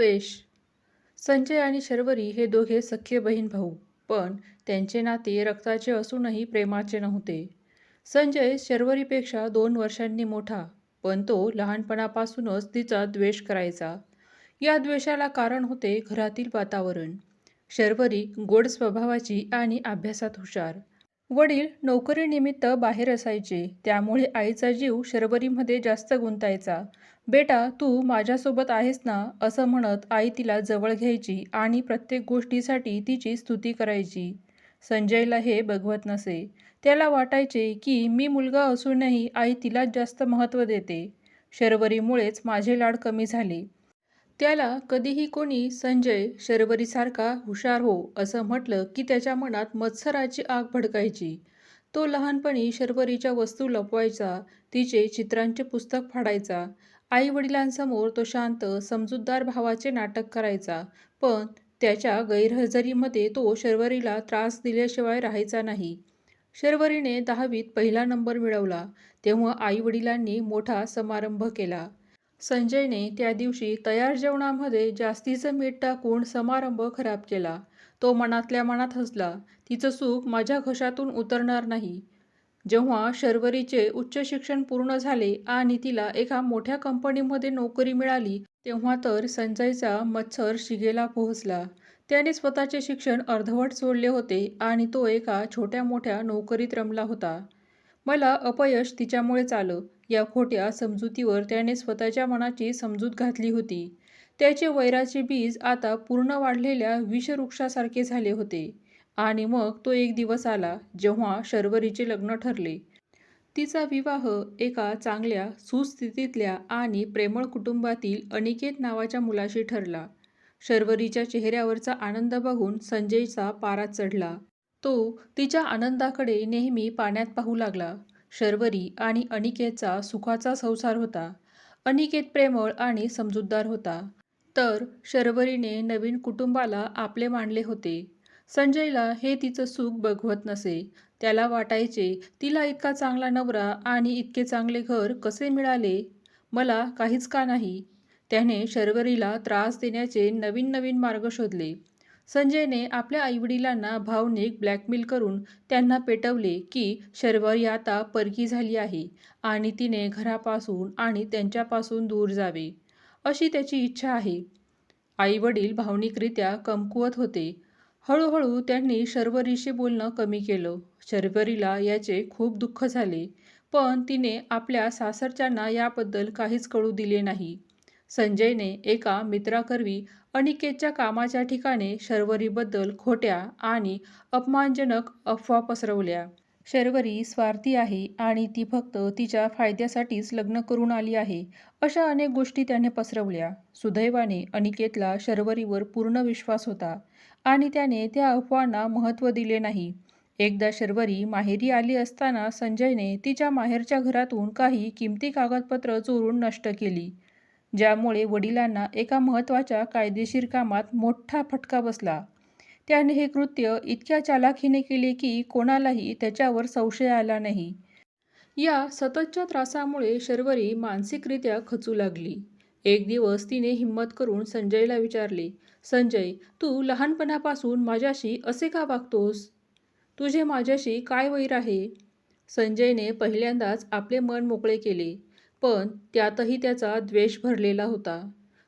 द्वेष. संजय आणि शर्वरी हे दोघे सख्खे बहीण भाऊ पण त्यांचे नाते रक्ताचे असूनही प्रेमाचे नव्हते. संजय शर्वरीपेक्षा दोन वर्षांनी मोठा पण तो लहानपणापासूनच तिचा द्वेष करायचा. या द्वेषाला कारण होते घरातील वातावरण. शर्वरी गोड स्वभावाची आणि अभ्यासात हुशार. वडील नोकरीनिमित्त बाहेर असायचे त्यामुळे आईचा जीव शर्वरीमध्ये जास्त गुंतायचा. बेटा तू माझ्यासोबत आहेस ना? असं म्हणत आई तिला जवळ घ्यायची आणि प्रत्येक गोष्टीसाठी तिची स्तुती करायची. संजयला हे बघवत नसे. त्याला वाटायचे की मी मुलगा असूनही आई तिलाच जास्त महत्त्व देते. शर्वरीमुळेच माझे लाड कमी झाले. त्याला कधीही कोणी संजय शर्वरीसारखा हुशार हो असं म्हटलं की त्याच्या मनात मत्सराची आग भडकायची. तो लहानपणी शर्वरीच्या वस्तू लपवायचा तिचे चित्रांचे पुस्तक फाडायचा आई वडिलांसमोर तो शांत समजूतदार भावाचे नाटक करायचा पण त्याच्या गैरहजेरीमध्ये तो शर्वरीला त्रास दिल्याशिवाय राहायचा नाही. शर्वरीने दहावीत पहिला नंबर मिळवला तेव्हा आई वडिलांनी मोठा समारंभ केला. संजयने त्या दिवशी तयार जेवणामध्ये जास्तीचं मीठ टाकून समारंभ खराब केला. तो मनातल्या मनात हसला तिचं सुख माझ्या घशातून उतरणार नाही. जेव्हा शर्वरीचे उच्च शिक्षण पूर्ण झाले आणि तिला एका मोठ्या कंपनीमध्ये नोकरी मिळाली तेव्हा तर संजयचा मत्सर शिगेला पोहोचला. त्याने स्वतःचे शिक्षण अर्धवट सोडले होते आणि तो एका छोट्या मोठ्या नोकरीत रमला होता. मला अपयश तिच्यामुळेच आलं. या खोट्या समजुतीवर त्याने स्वतःच्या मनाची समजूत घातली होती. त्याचे वैराचे बीज आता पूर्ण वाढलेल्या विषवृक्षासारखे झाले होते. आणि मग तो एक दिवस आला जेव्हा शर्वरीचे लग्न ठरले. तिचा विवाह एका चांगल्या सुस्थितीतल्या आणि प्रेमळ कुटुंबातील अनिकेत नावाच्या मुलाशी ठरला. शर्वरीच्या चेहऱ्यावरचा आनंद बघून संजयचा पारा चढला. तो तिच्या आनंदाकडे नेहमी पाण्यात पाहू लागला. शर्वरी आणि अनिकेतचा सुखाचा संसार होता. अनिकेत प्रेमळ आणि समजूतदार होता. तर शर्वरीने नवीन कुटुंबाला आपले मानले होते. संजयला हे तिचं सुख बघवत नसे. त्याला वाटायचे तिला इतका चांगला नवरा आणि इतके चांगले घर कसे मिळाले? मला काहीच का नाही? त्याने शर्वरीला त्रास देण्याचे नवीन नवीन मार्ग शोधले. संजयने आपल्या आईवडिलांना भावनिक ब्लॅकमेल करून त्यांना पेटवले की शर्वरी आता परकी झाली आहे आणि तिने घरापासून आणि त्यांच्यापासून दूर जावे अशी त्याची इच्छा आहे. आईवडील भावनिकरित्या कमकुवत होते. हळूहळू त्यांनी शर्वरीशी बोलणं कमी केलं. शर्वरीला याचे खूप दुःख झाले पण तिने आपल्या सासरच्यांना याबद्दल काहीच कळू दिले नाही. संजयने एका मित्राकरवी अनिकेतच्या कामाच्या ठिकाणी शर्वरीबद्दल खोट्या आणि अपमानजनक अफवा पसरवल्या. शर्वरी स्वार्थी आहे आणि ती फक्त तिच्या फायद्यासाठीच लग्न करून आली आहे अशा अनेक गोष्टी त्याने पसरवल्या. सुदैवाने अनिकेतला शर्वरीवर पूर्ण विश्वास होता. आणि त्याने त्या अफवांना महत्त्व दिले नाही. एकदा शर्वरी माहेरी आली असताना संजयने तिच्या माहेरच्या घरातून काही किमती कागदपत्र चोरून नष्ट केली ज्यामुळे वडिलांना एका महत्त्वाच्या कायदेशीर कामात मोठा फटका बसला. त्याने हे कृत्य इतक्या चालाखीने केले की कोणालाही त्याच्यावर संशय आला नाही. या सततच्या त्रासामुळे शर्वरी मानसिकरित्या खचू लागली. एक दिवस तिने हिंमत करून संजयला विचारले संजय तू लहानपणापासून माझ्याशी असे का वागतोस? तुझे माझ्याशी काय वैर आहे? संजयने पहिल्यांदाच आपले मन मोकळे केले पण त्यातही त्याचा द्वेष भरलेला होता.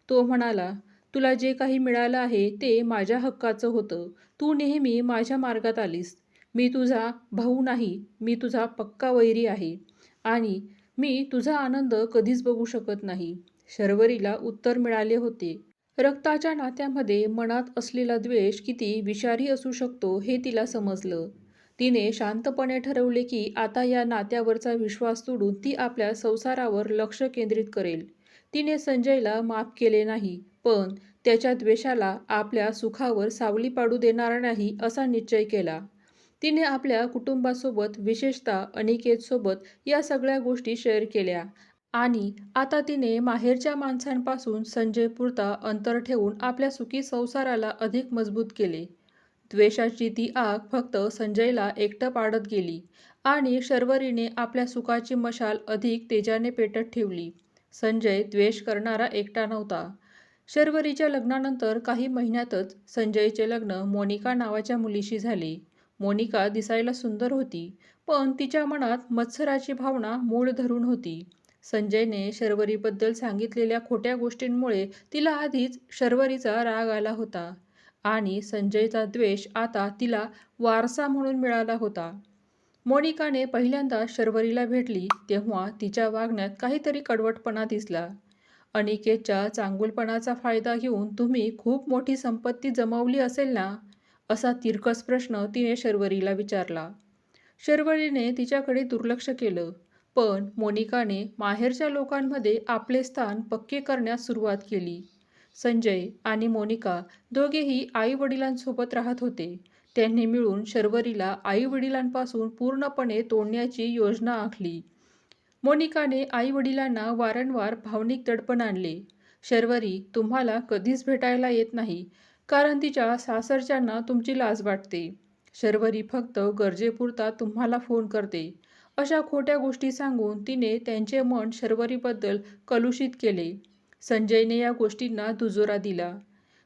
तो म्हणाला तुला जे काही मिळालं आहे ते माझ्या हक्काचं होतं. तू नेहमी माझ्या मार्गात आलीस. मी तुझा भाऊ नाही मी तुझा पक्का वैरी आहे आणि मी तुझा आनंद कधीच बघू शकत नाही. शर्वरीला उत्तर मिळाले होते. रक्ताच्या नात्यामध्ये मनात असलेला द्वेष किती विषारी असू शकतो हे तिला समजलं. तिने शांतपणे ठरवले की आता या नात्यावरचा विश्वास तोडून ती आपल्या संसारावर लक्ष केंद्रित करेल. तिने संजयला माफ केले नाही पण त्याच्या द्वेषाला आपल्या सुखावर सावली पाडू देणार नाही असा निश्चय केला. तिने आपल्या कुटुंबासोबत विशेषतः अनिकेतसोबत या सगळ्या गोष्टी शेअर केल्या. आणि आता तिने माहेरच्या माणसांपासून संजयपुरता अंतर ठेवून आपल्या सुखी संसाराला अधिक मजबूत केले. द्वेषाची ती आग फक्त संजयला एकटं पाडत गेली आणि शर्वरीने आपल्या सुखाची मशाल अधिक तेजाने पेटत ठेवली. संजय द्वेष करणारा एकटा नव्हता. शर्वरीच्या लग्नानंतर काही महिन्यातच संजयचे लग्न मोनिका नावाच्या मुलीशी झाले. मोनिका दिसायला सुंदर होती पण तिच्या मनात मत्सराची भावना मूळ धरून होती. संजयने शर्वरीबद्दल सांगितलेल्या खोट्या गोष्टींमुळे तिला आधीच शर्वरीचा राग आला होता. आणि संजयचा द्वेष आता तिला वारसा म्हणून मिळाला होता. मोनिकाने पहिल्यांदा शर्वरीला भेटली तेव्हा तिच्या वागण्यात काहीतरी कडवटपणा दिसला. अनिकेतच्या चांगुलपणाचा फायदा घेऊन तुम्ही खूप मोठी संपत्ती जमवली असेल ना? असा तिरकस प्रश्न तिने शर्वरीला विचारला. शर्वरीने तिच्याकडे दुर्लक्ष केलं. पण मोनिकाने माहेरच्या लोकांमध्ये आपले स्थान पक्के करण्यास सुरुवात केली. संजय आणि मोनिका दोघेही आई वडिलांसोबत राहत होते. त्यांनी मिळून शर्वरीला आई वडिलांपासून पूर्णपणे तोडण्याची योजना आखली. मोनिकाने आई वडिलांना वारंवार भावनिक दडपण आणले. शर्वरी तुम्हाला कधीच भेटायला येत नाही कारण तिच्या सासरच्यांना तुमची लाज वाटते. शर्वरी फक्त गरजेपुरता तुम्हाला फोन करते. अशा खोट्या गोष्टी सांगून तिने त्यांचे मन शर्वरीबद्दल कलुषित केले. संजयने या गोष्टींना दुजोरा दिला.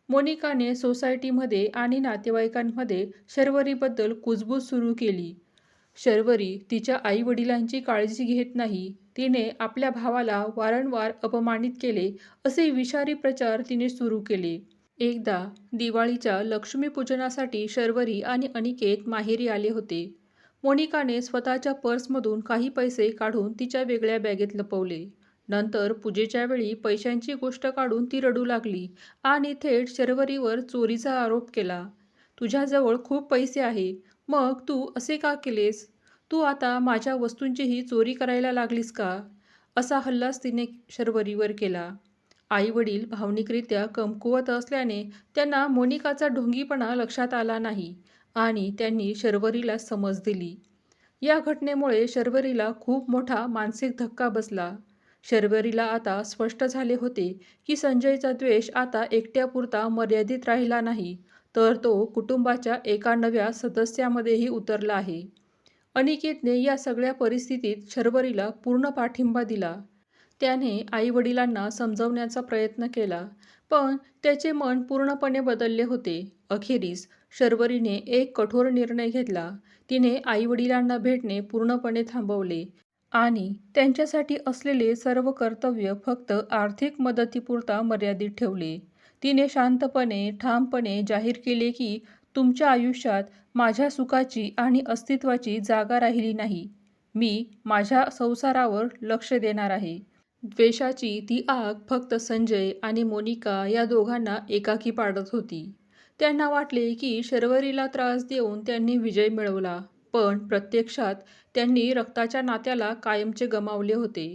मोनिकाने सोसायटीमध्ये आणि नातेवाईकांमध्ये शर्वरीबद्दल कुजबूज सुरू केली. शर्वरी तिच्या आईवडिलांची काळजी घेत नाही. तिने आपल्या भावाला वारंवार अपमानित केले असे विषारी प्रचार तिने सुरू केले. एकदा दिवाळीच्या लक्ष्मीपूजनासाठी शर्वरी आणि अनिकेत माहेरी आले होते. मोनिकाने स्वतःच्या पर्समधून काही पैसे काढून तिच्या वेगळ्या बॅगेत लपवले. नंतर पूजेच्या वेळी पैशांची गोष्ट काढून ती रडू लागली आणि थेट शर्वरीवर चोरीचा आरोप केला. तुझ्याजवळ खूप पैसे आहे. मग तू असे का केलेस? तू आता माझ्या वस्तूंचीही चोरी करायला लागलीस का? असा हल्लाच तिने शर्वरीवर केला. आई वडील भावनिकरित्या कमकुवत असल्याने त्यांना मोनिकाचा ढोंगीपणा लक्षात आला नाही. आणि त्यांनी शर्वरीला समज दिली. या घटनेमुळे शर्वरीला खूप मोठा मानसिक धक्का बसला. शर्वरीला आता स्पष्ट झाले होते की संजयचा द्वेष आता एकट्यापुरता मर्यादित राहिला नाही तर तो कुटुंबाच्या एका नव्या सदस्यामध्येही उतरला आहे. अनिकेतने या सगळ्या परिस्थितीत शर्वरीला पूर्ण पाठिंबा दिला. त्याने आईवडिलांना समजवण्याचा प्रयत्न केला पण त्याचे मन पूर्णपणे बदलले होते. अखेरीस शर्वरीने एक कठोर निर्णय घेतला. तिने आईवडिलांना भेटणे पूर्णपणे थांबवले आणि त्यांच्यासाठी असलेले सर्व कर्तव्य फक्त आर्थिक मदतीपुरता मर्यादित ठेवले. तिने शांतपणे ठामपणे जाहीर केले की तुमच्या आयुष्यात माझ्या सुखाची आणि अस्तित्वाची जागा राहिली नाही. मी माझ्या संसारावर लक्ष देणार आहे. द्वेषाची ती आग फक्त संजय आणि मोनिका या दोघांना एकाकी पाडत होती. त्यांना वाटले की शर्वरीला त्रास देऊन त्यांनी विजय मिळवला पण प्रत्यक्षात त्यांनी रक्ताच्या नात्याला कायमचे गमावले होते.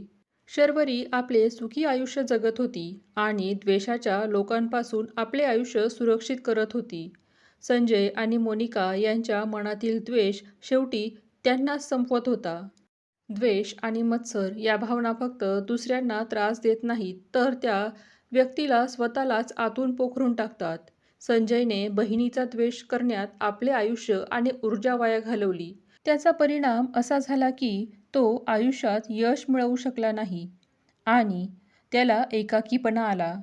शर्वरी आपले सुखी आयुष्य जगत होती आणि द्वेषाच्या लोकांपासून आपले आयुष्य सुरक्षित करत होती. संजय आणि मोनिका यांच्या मनातील द्वेष शेवटी त्यांनाच संपवत होता. द्वेष आणि मत्सर या भावना फक्त दुसऱ्यांना त्रास देत नाहीत तर त्या व्यक्तीला स्वतःलाच आतून पोखरून टाकतात. संजयने बहिणीचा द्वेष करण्यात आपले आयुष्य आणि ऊर्जा वाया घालवली. त्याचा परिणाम असा झाला की तो आयुष्यात यश मिळवू शकला नाही आणि त्याला एकाकीपणा आला.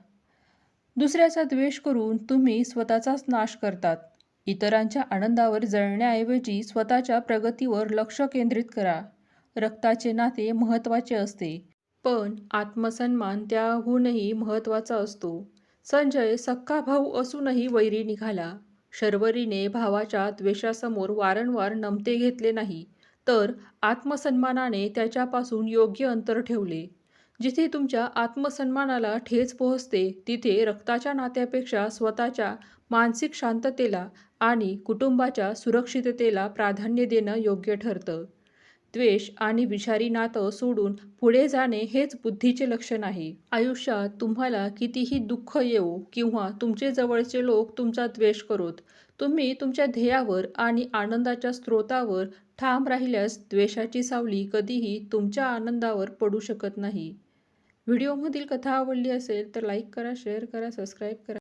दुसऱ्याचा द्वेष करून तुम्ही स्वतःचाच नाश करतात. इतरांच्या आनंदावर जळण्याऐवजी स्वतःच्या प्रगतीवर लक्ष केंद्रित करा. रक्ताचे नाते महत्त्वाचे असते पण आत्मसन्मान त्याहूनही महत्त्वाचा असतो. संजय सक्का भाऊ असूनही वैरी निघाला. शर्वरीने भावाच्या द्वेषासमोर वारंवार नमते घेतले नाही तर आत्मसन्मानाने त्याच्यापासून योग्य अंतर ठेवले. जिथे तुमच्या आत्मसन्मानाला ठेच पोहोचते तिथे रक्ताच्या नात्यापेक्षा स्वतःच्या मानसिक शांततेला आणि कुटुंबाच्या सुरक्षिततेला प्राधान्य देणं योग्य ठरतं. द्वेष आणि विषारी नातं सोडून पुढे जाणे हेच बुद्धीचे लक्षण आहे. आयुष्यात तुम्हाला कितीही दुःख येऊ किंवा तुमचे जवळचे लोक तुमचा द्वेष करोत. तुम्ही तुमच्या ध्येयावर आणि आनंदाच्या स्रोतावर ठाम राहिल्यास द्वेषाची सावली कधीही तुमच्या आनंदावर पडू शकत नाही. व्हिडिओमधील कथा आवडली असेल तर लाईक करा शेअर करा सबस्क्राईब करा.